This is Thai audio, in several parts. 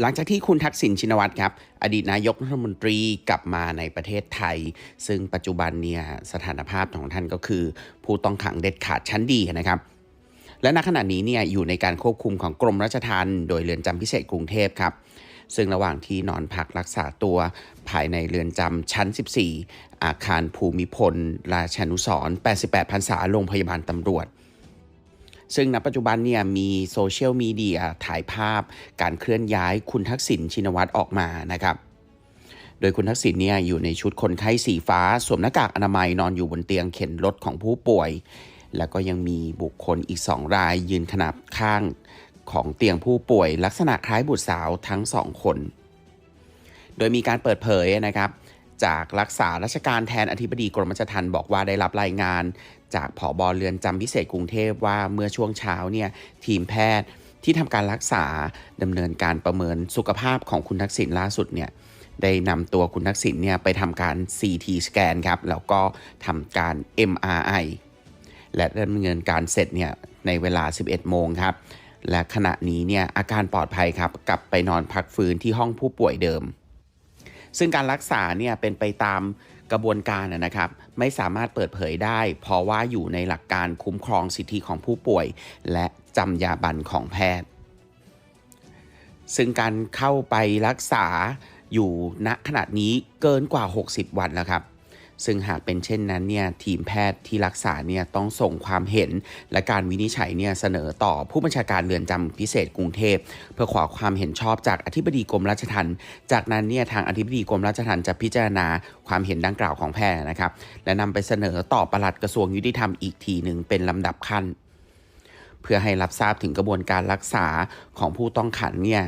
หลังจากที่คุณทักษิณชินวัตรครับ อดีตนายกรัฐมนตรีกลับมาในประเทศไทย ซึ่งปัจจุบันเนี่ยสถานภาพของท่านก็คือ ผู้ต้องขังเด็ดขาดชั้นดีนะครับ และณขณะนี้เนี่ยอยู่ในการควบคุมของกรมราชทัณฑ์โดยเรือนจำพิเศษกรุงเทพครับซึ่งระหว่างที่นอนพักรักษาตัวภายในเรือนจำชั้น 14 อาคารภูมิพล ราชานุสร88พรรษาโรงพยาบาลตำรวจ ซึ่งณปัจจุบันเนี่ยมีโซเชียลมีเดียถ่ายภาพการเคลื่อนย้ายคุณทักษิณชินวัตรออกมานะครับโดยคุณทักษิณเนี่ยอยู่ในชุดคนไข้สีฟ้าสวมหน้ากากอนามัยนอนอยู่บนเตียงเข็นรถของผู้ป่วย แล้วก็ยังมีบุคคลอีกสองรายยืนขนาบข้างของเตียงผู้ป่วย ลักษณะคล้ายบุตรสาวทั้งสองคน โดยมีการเปิดเผยนะครับ จากรักษาราชการแทนอธิบดีกรมราชทัณฑ์บอกว่าได้รับรายงาน จากผอบอเรือนจำพิเศษกรุงเทพว่าเมื่อช่วงเช้าเนี่ยทีมแพทย์ที่ทำการรักษาดำเนินการประเมินสุขภาพของคุณทักษิณล่าสุดเนี่ยได้นำตัวคุณทักษิณเนี่ยไปทำการ CT สแกนครับแล้วก็ทำการ MRI และดำเนินการเสร็จเนี่ยในเวลา 11 โมงครับและขณะนี้เนี่ยอาการปลอดภัยครับกลับไปนอนพักฟื้นที่ห้องผู้ป่วยเดิม ซึ่งการรักษาเนี่ยเป็นไปตามกระบวนการนะครับ ไม่สามารถเปิดเผยได้ เพราะว่าอยู่ในหลักการคุ้มครองสิทธิของผู้ป่วย และจำยาบันของแพทย์ ซึ่งการเข้าไปรักษาอยู่ณขณะนี้เกินกว่า 60 วันแล้วครับ ซึ่งหากเป็นเช่นนั้นเนี่ยทีมแพทย์ที่รักษาเนี่ยต้องส่งความเห็น และการวินิจฉัยเนี่ยเสนอต่อผู้บัญชาการเรือนจำพิเศษกรุงเทพ เพื่อขอความเห็นชอบจากอธิบดีกรมราชทัณฑ์จากนั้นเนี่ยทางอธิบดีกรมราชทัณฑ์จะพิจารณาความเห็นดังกล่าวของแพทย์นะครับและนำไปเสนอต่อปลัดกระทรวงยุติธรรมอีกทีหนึ่งเป็นลำดับขั้น เพื่อให้รับทราบถึงกระบวนการรักษาของผู้ต้องขังเนี่ย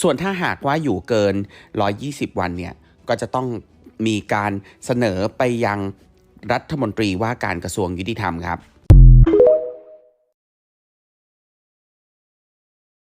ส่วนถ้าหากว่าอยู่เกิน 120 วันเนี่ยก็จะต้อง มีการเสนอไปยังรัฐมนตรีว่าการกระทรวงยุติธรรมครับ